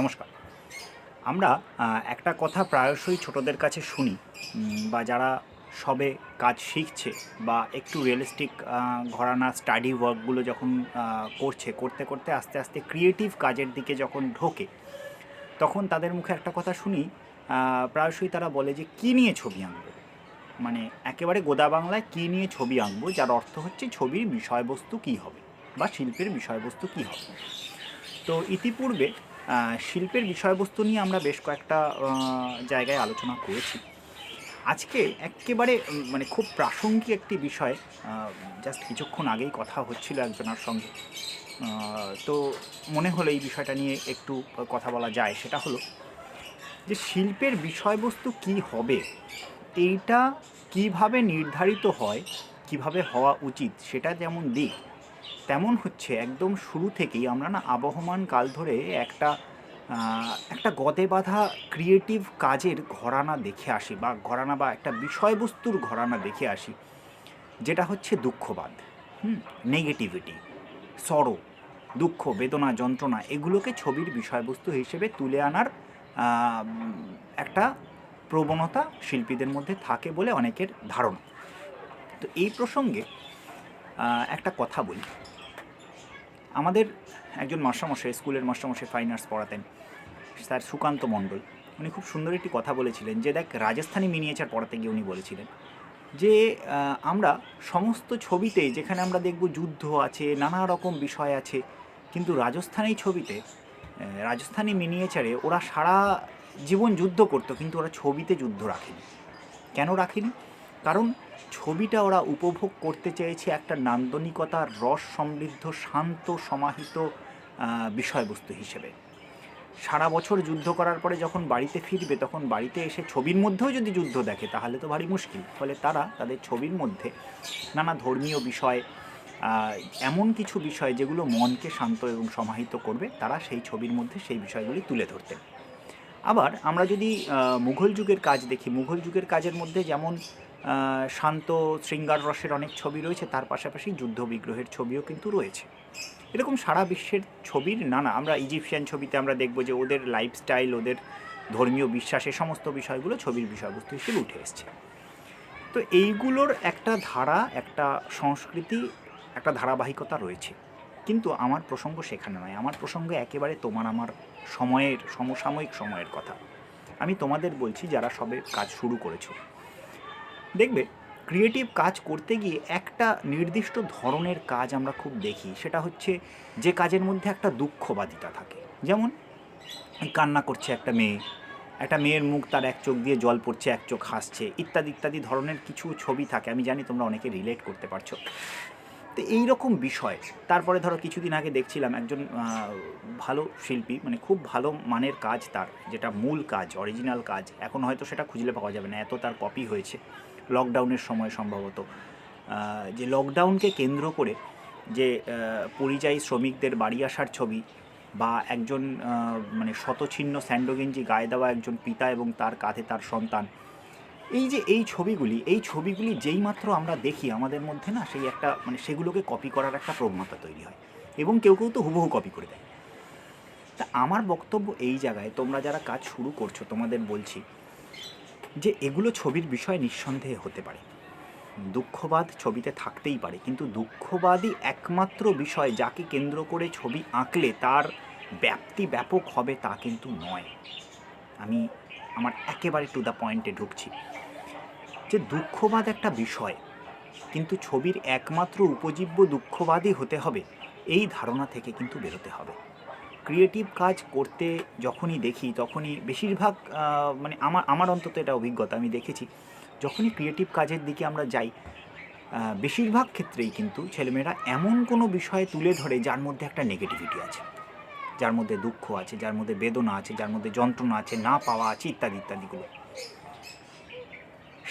নমস্কার। আমরা একটা কথা প্রায়শই ছোটদের কাছে শুনি বা যারা সবে কাজ শিখছে বা একটু রিয়েলিস্টিক ঘরানা স্টাডি ওয়ার্কগুলো যখন করছে, করতে করতে আস্তে আস্তে ক্রিয়েটিভ কাজের দিকে যখন ঢোকে, তখন তাদের মুখে একটা কথা শুনি প্রায়শই তারা বলে যে, কী নিয়ে ছবি আঁকবো? মানে একেবারে গোদা বাংলায়, কী নিয়ে ছবি আঁকবো? যার অর্থ হচ্ছে ছবির বিষয়বস্তু কী হবে, বা শিল্পের বিষয়বস্তু কী হবে। তো ইতিপূর্বে শিল্পের বিষয়বস্তু নিয়ে আমরা বেশ কয়েকটা জায়গায় আলোচনা করেছি। আজকে একেবারে মানে খুব প্রাসঙ্গিক একটি বিষয় জাস্ট কিছুক্ষণ আগেই কথা হচ্ছিল একজনের সঙ্গে। তো মনে হলো এই বিষয়টা নিয়ে একটু কথা বলা যায়। সেটা হলো যে শিল্পের বিষয়বস্তু কি হবে? এইটা কীভাবে নির্ধারিত হয়? কীভাবে হওয়া উচিত? সেটা যেমন দিক তেমন হচ্ছে, একদম শুরু থেকেই আমরা না আবহমান কাল ধরে একটা একটা গদে বাঁধা ক্রিয়েটিভ কাজের ঘরানা দেখে আসি বা ঘরানা বা একটা বিষয়বস্তুর ঘরানা দেখে আসি, যেটা হচ্ছে দুঃখবাদ, হুম নেগেটিভিটি সরো দুঃখ, বেদনা, যন্ত্রণা, এগুলোকে ছবির বিষয়বস্তু হিসেবে তুলে আনার একটা প্রবণতা শিল্পীদের মধ্যে থাকে বলে অনেকের ধারণা। তো এই প্রসঙ্গে একটা কথা বলি। আমাদের একজন মাস্টারমশাই, স্কুলের মাস্টারমশাই ফাইন আর্টস পড়াতেন, স্যার সুকান্ত মণ্ডল। উনি খুব সুন্দর একটি কথা বলেছিলেন যে, দেখ, রাজস্থানী মিনিয়েচার পড়াতে গিয়ে উনি বলেছিলেন যে আমরা সমস্ত ছবিতে যেখানে আমরা দেখব যুদ্ধ আছে, নানা রকম বিষয় আছে, কিন্তু রাজস্থানী ছবিতে রাজস্থানী মিনিয়েচারে ওরা সারা জীবন যুদ্ধ করতো, কিন্তু ওরা ছবিতে যুদ্ধ রাখেনি। কেন রাখেনি? কারণ ছবিটা ওরা উপভোগ করতে চেয়েছে একটা নান্দনিকতার রস সমৃদ্ধ, শান্ত, সমাহিত বিষয়বস্তু হিসেবে। সারা বছর যুদ্ধ করার পরে যখন বাড়িতে ফিরবে, তখন বাড়িতে এসে ছবির মধ্যেও যদি যুদ্ধ দেখে, তাহলে তো ভারী মুশকিল। ফলে তারা তাদের ছবির মধ্যে নানা ধর্মীয় বিষয় এমন কিছু বিষয় যেগুলো মনকে শান্ত এবং সমাহিত করবে, তারা সেই ছবির মধ্যে সেই বিষয়গুলি তুলে ধরতেন আবার আমরা যদি মুঘল যুগের কাজ দেখি, মুঘল যুগের কাজের মধ্যে যেমন শান্ত শৃঙ্গার রসের অনেক ছবি রয়েছে, তার পাশাপাশি যুদ্ধ বিগ্রহের ছবিও কিন্তু রয়েছে। এরকম সারা বিশ্বের ছবির নানা আমরা ইজিপশিয়ান ছবিতে আমরা দেখব যে ওদের লাইফস্টাইল ওদের ধর্মীয় বিশ্বাস, এ সমস্ত বিষয়গুলো ছবির বিষয়বস্তু হিসেবে উঠে এসছে। তো এইগুলোর একটা ধারা, একটা সংস্কৃতি, একটা ধারাবাহিকতা রয়েছে। কিন্তু আমার প্রসঙ্গ সেখানে নয়, আমার প্রসঙ্গ একেবারে তোমার, আমার সময়ের, সমসাময়িক সময়ের কথা। আমি তোমাদের বলছি, যারা সবে কাজ শুরু করেছ দেখবে ক্রিয়েটিভ কাজ করতে গিয়ে একটা নির্দিষ্ট ধরনের কাজ আমরা খুব দেখি। সেটা হচ্ছে যে কাজের মধ্যে একটা দুঃখবাদিতা থাকে। যেমন, কান্না করছে একটা মেয়ে, একটা মেয়ের মুখ তার এক চোখ দিয়ে জল পড়ছে, এক চোখ হাসছে, ইত্যাদি ইত্যাদি ধরনের কিছু ছবি থাকে। আমি জানি তোমরা অনেকে রিলেট করতে পারছ। তো এই রকম বিষয়, তারপরে ধরো কিছুদিন আগে দেখছিলাম একজন ভালো শিল্পী মানে খুব ভালো মানের কাজ তার, যেটা মূল কাজ অরিজিনাল কাজ। এখন হয়তো সেটা খুঁজলে পাওয়া যাবে না, এত তার কপি হয়েছে। লকডাউনের সময় সম্ভবত। যে লকডাউনকে কেন্দ্র করে যে পরিযায়ী শ্রমিকদের বাড়ি আসার ছবি বা একজন মানে শতছিন্ন স্যান্ডোগেঞ্জি গায়ে দেওয়া একজন পিতা এবং তার কাঁধে তার সন্তান, এই যে এই ছবিগুলি এই ছবিগুলি যেই মাত্র আমরা দেখি আমাদের মধ্যে না, সেই একটা মানে সেগুলোকে কপি করার একটা প্রবণতা তৈরি হয় এবং কেউ কেউ তো হুবহু কপি করে দেয়। তা আমার বক্তব্য এই জায়গায়, তোমরা যারা কাজ শুরু করছ, তোমাদের বলছি যে এগুলো ছবির বিষয় নিঃসন্দেহে হতে পারে। দুঃখবাদ ছবিতে থাকতেই পারে, কিন্তু দুঃখবাদই একমাত্র বিষয় যাকে কেন্দ্র করে ছবি আঁকলে তার ব্যাপ্তি ব্যাপক হবে তা কিন্তু নয়। আমি আমার একেবারে টু দ্য পয়েন্টে ঢুকছি। যে দুঃখবাদ একটা বিষয়, কিন্তু ছবির একমাত্র উপজীব্য দুঃখবাদই হতে হবে, এই ধারণা থেকে কিন্তু বেরোতে হবে। ক্রিয়েটিভ কাজ করতে যখনই দেখি, তখনই বেশিরভাগ মানে আমার আমার অন্তত এটা অভিজ্ঞতা, আমি দেখেছি, যখনই ক্রিয়েটিভ কাজের দিকে আমরা যাই বেশিরভাগ ক্ষেত্রেই কিন্তু ছেলেমেয়েরা এমন কোনো বিষয়ে তুলে ধরে যার মধ্যে একটা নেগেটিভিটি আছে। যার মধ্যে দুঃখ আছে, যার মধ্যে বেদনা আছে, যার মধ্যে যন্ত্রণা আছে, না পাওয়া আছে, ইত্যাদি ইত্যাদিগুলো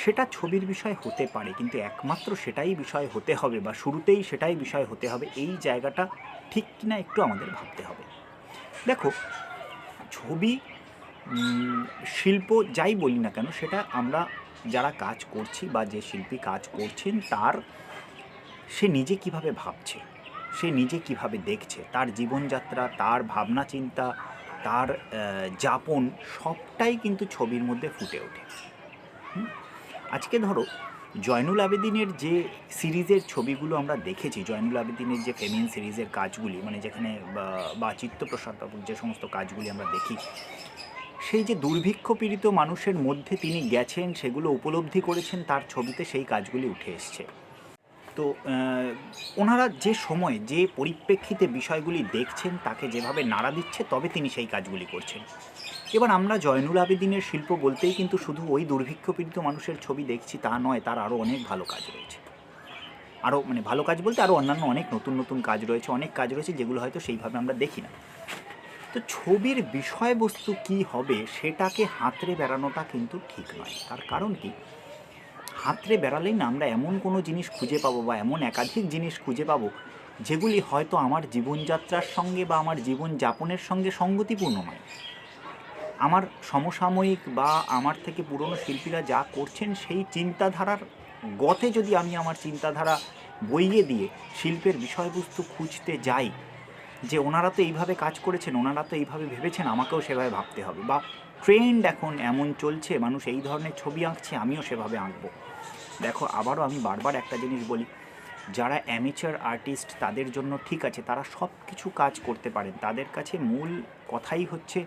সেটা ছবির বিষয় হতে পারে, কিন্তু একমাত্র সেটাই বিষয় হতে হবে বা শুরুতেই সেটাই বিষয় হতে হবে, এই জায়গাটা ঠিক কিনা একটু আমাদের ভাবতে হবে। দেখো, ছবি শিল্প যাই বলি না কেন, সেটা আমরা যারা কাজ করছি বা যে শিল্পী কাজ করছেন, তার, সে নিজে কীভাবে ভাবছে, সে নিজে কীভাবে দেখছে, তার জীবনযাত্রা, তার ভাবনা চিন্তা, তার যাপন সবটাই কিন্তু ছবির মধ্যে ফুটে ওঠে। আজকে ধরো জয়নুল আবেদিনের যে সিরিজের ছবিগুলো আমরা দেখেছি, জয়নুল আবেদিনের যে ফেমিন সিরিজের কাজগুলি মানে যেখানে বা- বা চিত্তপ্রসাদ বাবুর যে সমস্ত কাজগুলি আমরা দেখি, সেই যে দুর্ভিক্ষ পীড়িত মানুষের মধ্যে তিনি গেছেন, সেগুলো উপলব্ধি করেছেন, তার ছবিতে সেই কাজগুলি উঠে এসছে। তো ওনারা যে সময়, যে পরিপ্রেক্ষিতে বিষয়গুলি দেখছেন, তাকে যেভাবে নাড়া দিচ্ছে, তবে তিনি সেই কাজগুলি করছেন। এবার আমরা জয়নুল আবেদিনের শিল্প বলতেই কিন্তু শুধু ওই দুর্ভিক্ষ পীড়িত মানুষের ছবি দেখছি, তা নয়, তার আরও অনেক ভালো কাজ রয়েছে। আরও মানে ভালো কাজ বলতে আরও অন্যান্য অনেক নতুন নতুন কাজ রয়েছে, অনেক কাজ রয়েছে, যেগুলো হয়তো সেইভাবে আমরা দেখি না। তো ছবির বিষয়বস্তু কি হবে, সেটাকে হাতড়ে বেড়ানোটা কিন্তু ঠিক নয়। তার কারণ কি? হাতড়ে বেড়ালেই না আমরা এমন কোনো জিনিস খুঁজে পাবো বা এমন একাধিক জিনিস খুঁজে পাবো, যেগুলি হয়তো আমার জীবনযাত্রার সঙ্গে বা আমার জীবনযাপনের সঙ্গে সঙ্গতিপূর্ণ নয়। আমার সমসাময়িক বা আমার থেকে পুরনো শিল্পীরা যা করছেন সেই চিন্তাধারার গতে যদি আমি আমার চিন্তাধারা বইয়ে দিয়ে শিল্পের বিষয়বস্তু খুঁজতে যাই, যে ওনারা তো এইভাবে কাজ করেছেন, ওনারা তো এইভাবে ভেবেছেন, আমাকেও সেভাবে ভাবতে হবে বা ট্রেন্ড এখন এমন চলছে, মানুষ এই ধরনের ছবি আঁকছে, আমিও সেভাবে আঁকবো। দেখো, আবারও আমি বারবার একটা জিনিস বলি, যারা অ্যামেচার আর্টিস্ট তাদের জন্য ঠিক আছে, তারা সব কিছু কাজ করতে পারেন। তাদের কাছে মূল কথাই হচ্ছে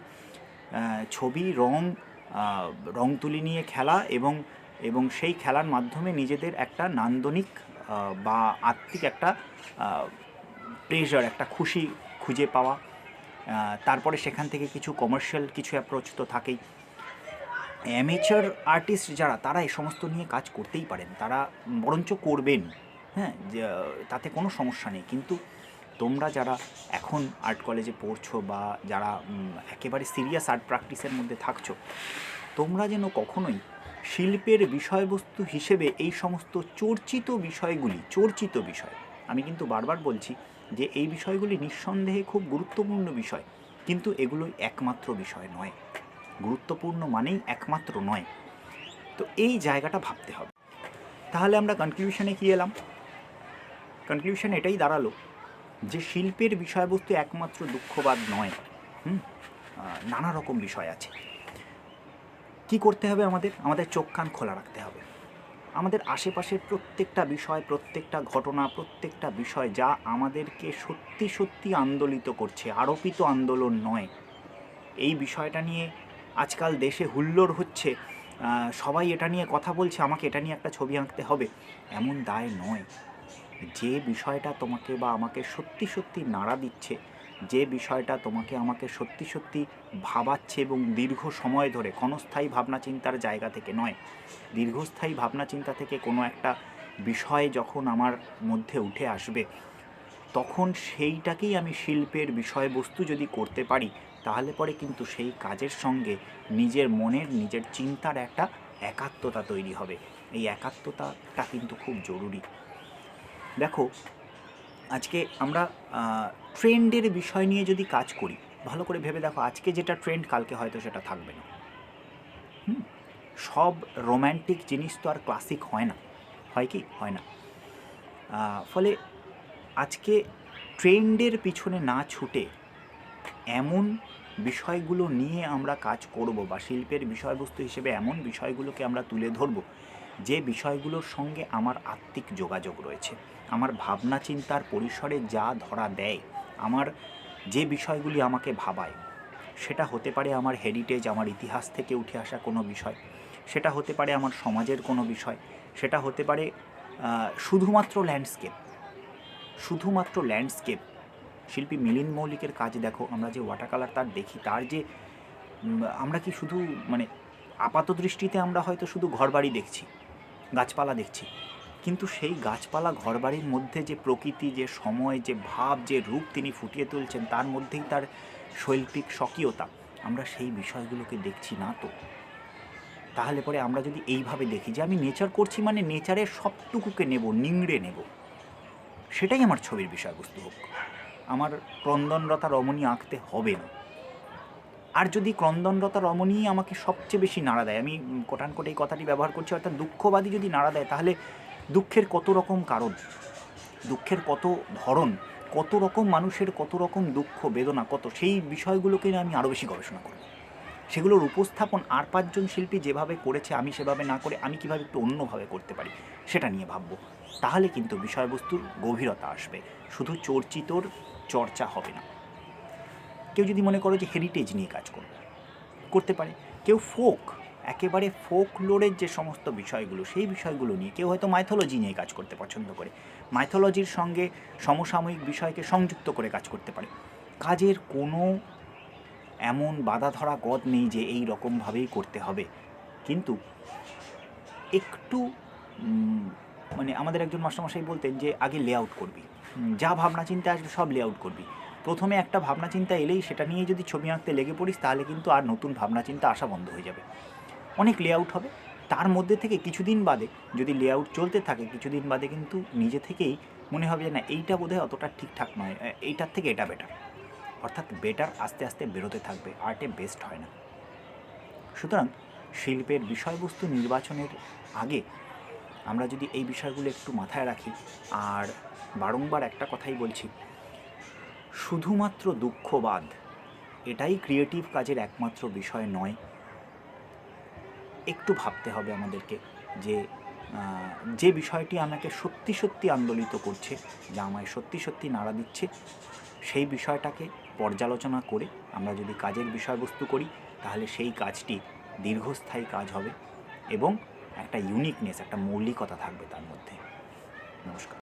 ছবি, রং রং তুলি নিয়ে খেলা এবং এবং সেই খেলার মাধ্যমে নিজেদের একটা নান্দনিক বা আত্মিক একটা প্রেশার একটা খুশি খুঁজে পাওয়া। তারপরে সেখান থেকে কিছু কমার্শিয়াল কিছু অ্যাপ্রোচ তো থাকেই। অ্যামেচার আর্টিস্ট যারা, তারা এই সমস্ত নিয়ে কাজ করতেই পারেন। তারা বরঞ্চ করবেন হ্যাঁ? তাতে কোনো সমস্যা নেই। কিন্তু তোমরা যারা এখন আর্ট কলেজে পড়ছো বা যারা একেবারে সিরিয়াস আর্ট প্র্যাকটিসের মধ্যে থাকছো, তোমরা যেন কখনোই শিল্পের বিষয়বস্তু হিসেবে এই সমস্ত চর্চিত বিষয়গুলি, চর্চিত বিষয়, আমি কিন্তু বারবার বলছি যে, এই বিষয়গুলি নিঃসন্দেহে খুব গুরুত্বপূর্ণ বিষয়, কিন্তু এগুলোই একমাত্র বিষয় নয়। গুরুত্বপূর্ণ মানেই একমাত্র নয়। তো এই জায়গাটা ভাবতে হবে। তাহলে আমরা কনক্লিউশনে কি এলাম? কনক্লিউশন এটাই দাঁড়াল যে শিল্পের বিষয়বস্তু একমাত্র দুঃখবাদ নয়। হুম? নানা রকম বিষয় আছে। কি করতে হবে আমাদের? আমাদের চোখ কান খোলা রাখতে হবে। আমাদের আশেপাশের প্রত্যেকটা বিষয়, প্রত্যেকটা ঘটনা, প্রত্যেকটা বিষয় যা আমাদেরকে সত্যি সত্যি আন্দোলিত করছে, আরোপিত আন্দোলন নয়। এই বিষয়টা নিয়ে আজকাল দেশে হুল্লোড় হচ্ছে সবাই এটা নিয়ে কথা বলছে, আমাকে এটা নিয়ে একটা ছবি আঁকতে হবে। এমন দায় নয়। যে বিষয়টা তোমাকে বা আমাকে সত্যি সত্যি নাড়া দিচ্ছে, যে বিষয়টা তোমাকে আমাকে সত্যি সত্যি ভাবাচ্ছে এবং দীর্ঘ সময় ধরে, ক্ষণস্থায়ী ভাবনা চিন্তার জায়গা থেকে নয়। দীর্ঘস্থায়ী ভাবনা চিন্তা থেকে কোনো একটা বিষয় যখন আমার মধ্যে উঠে আসবে, তখন সেইটাকেই আমি শিল্পের বিষয়বস্তু যদি করতে পারি তাহলে পরে কিন্তু সেই কাজের সঙ্গে নিজের মনের, নিজের চিন্তার একটা একাত্মতা তৈরি হবে। এই একাত্মতাটা কিন্তু খুব জরুরি। দেখো, আজকে আমরা ট্রেন্ডের বিষয় নিয়ে যদি কাজ করি, ভালো করে ভেবে দেখো, আজকে যেটা ট্রেন্ড, কালকে হয়তো সেটা থাকবে না। সব রোম্যান্টিক জিনিস তো আর ক্লাসিক হয় না। হয় কি? হয় না। ফলে আজকে ট্রেন্ডের পিছনে না ছুটে এমন বিষয়গুলো নিয়ে আমরা কাজ করব বা শিল্পের বিষয়বস্তু হিসেবে এমন বিষয়গুলোকে আমরা তুলে ধরব, যে বিষয়গুলোর সঙ্গে আমার আত্মিক যোগাযোগ রয়েছে, আমার ভাবনা চিন্তার পরিসরে যা ধরা দেয়, আমার যে বিষয়গুলি আমাকে ভাবায়, সেটা হতে পারে আমার হেরিটেজ আমার ইতিহাস থেকে উঠে আসা কোনো বিষয়, সেটা হতে পারে আমার সমাজের কোনো বিষয়, সেটা হতে পারে শুধুমাত্র ল্যান্ডস্কেপ শুধুমাত্র ল্যান্ডস্কেপ শিল্পী মিলিন্দ মৌলিকের কাজ দেখো, আমরা যে ওয়াটার কালার তার দেখি, তার যে আমরা কি শুধু মানে আপাত দৃষ্টিতে আমরা হয়তো শুধু ঘরবাড়ি দেখছি, গাছপালা দেখছি, কিন্তু সেই গাছপালা ঘরবাড়ির মধ্যে যে প্রকৃতি, যে সময়, যে ভাব, যে রূপ তিনি ফুটিয়ে তুলছেন, তার মধ্যেই তার শৈল্পিক স্বকীয়তা, আমরা সেই বিষয়গুলোকে দেখছি না তো। তাহলে পরে আমরা যদি এইভাবে দেখি যে আমি নেচার করছি মানে নেচারের সবটুকুকে নেব, নিংড়ে নেব, সেটাই আমার ছবির বিষয়বস্তু হোক। আমার ক্রন্দনরতা রমণী আঁকতে হবে না। আর যদি ক্রন্দনরতা রমণী আমাকে সবচেয়ে বেশি নাড়া দেয় আমি উম, কোটান কোটে এই কথাটি ব্যবহার করছি অর্থাৎ দুঃখবাদী যদি নাড়া দেয় তাহলে দুঃখের কত রকম কারণ দুঃখের কত ধরন কত রকম মানুষের কত রকম দুঃখ বেদনা কত সেই বিষয়গুলোকে নিয়ে আমি আরও বেশি গবেষণা করব। সেগুলোর উপস্থাপন আর পাঁচজন শিল্পী যেভাবে করেছে আমি সেভাবে না করে আমি কীভাবে একটু অন্যভাবে করতে পারি সেটা নিয়ে ভাববো। তাহলে কিন্তু বিষয়বস্তুর গভীরতা আসবে। শুধু চর্চিতর চর্চা হবে না। কেউ যদি মনে করো যে হেরিটেজ নিয়ে কাজ করবে করতে পারে। কেউ ফোক একেবারে ফোক লোরের যে সমস্ত বিষয়গুলো সেই বিষয়গুলো নিয়ে কেউ হয়তো মাইথোলজি নিয়ে কাজ করতে পছন্দ করে। মাইথোলজির সঙ্গে সমসাময়িক বিষয়কে সংযুক্ত করে কাজ করতে পারে। কাজের কোনো এমন বাধা ধরা গদ নেই যে এই রকমভাবেই করতে হবে। কিন্তু একটু মানে আমাদের একজন মাস্টারমশাই বলতেন যে আগে লেআউট করবি। উম, যা ভাবনা চিন্তা আসবে সব লেআউট করবি। প্রথমে একটা ভাবনা চিন্তা এলেই সেটা নিয়ে যদি ছবি আঁকতে লেগে পড়িস, তাহলে কিন্তু আর নতুন ভাবনা চিন্তা আসা বন্ধ হয়ে যাবে। অনেক লেআউট হবে। তার মধ্যে থেকে কিছুদিন বাদে যদি লেআউট চলতে থাকে, কিছুদিন বাদে কিন্তু নিজে থেকেই মনে হবে যে, না, এইটা বোধহয় অতটা ঠিকঠাক নয়। এইটার থেকে এটা বেটার অর্থাৎ বেটার আস্তে আস্তে বেরোতে থাকবে। আর্টে বেস্ট হয় না। সুতরাং শিল্পের বিষয়বস্তু নির্বাচনের আগে আমরা যদি এই বিষয়গুলো একটু মাথায় রাখি, আর বারংবার একটা কথাই বলছি। শুধুমাত্র দুঃখবাদ এটাই ক্রিয়েটিভ কাজের একমাত্র বিষয় নয়। একটু ভাবতে হবে আমাদেরকে যে যে বিষয়টি আমাকে সত্যি সত্যি আন্দোলিত করছে, যা আমায় সত্যি সত্যি নাড়া দিচ্ছে, সেই বিষয়টাকে পর্যালোচনা করে আমরা যদি কাজের বিষয়বস্তু করি, তাহলে সেই কাজটি দীর্ঘস্থায়ী কাজ হবে এবং একটা ইউনিকনেস একটা মৌলিকতা থাকবে তার মধ্যে। নমস্কার।